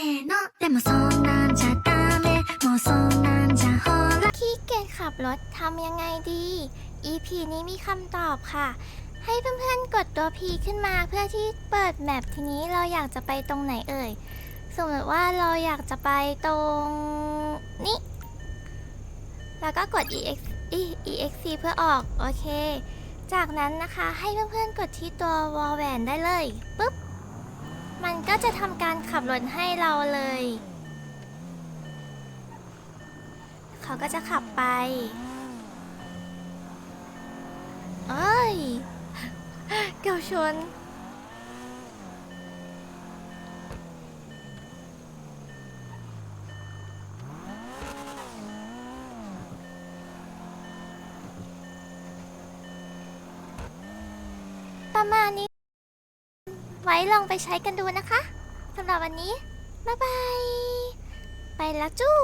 せーのでもそんなんじゃダメもうそんなんじゃほら ขี้เกียจขับรถทำยังไงดี EP นี้มีคำตอบค่ะ ให้เพื่อนๆกดตัว P ขึ้นมาเพื่อที่เปิดแมปทีนี้เราอยากจะไปตรงไหนเอ่ย สมมติว่าเราอยากจะไปตรงนี้ แล้วก็กด ex e- exc เพื่อออก โอเค จากนั้นนะคะให้เพื่อนๆกดที่ตัววอลแหวนได้เลยปุ๊บ มันก็ จะทำการขับรถให้เราเลย เขาก็จะขับไปเอ้ย เกี่ยวชน ประมาณนี้ ไว้ลองไปใช้กันดูนะคะ สำหรับวันนี้ บ๊ายบาย ไปแล้วจู้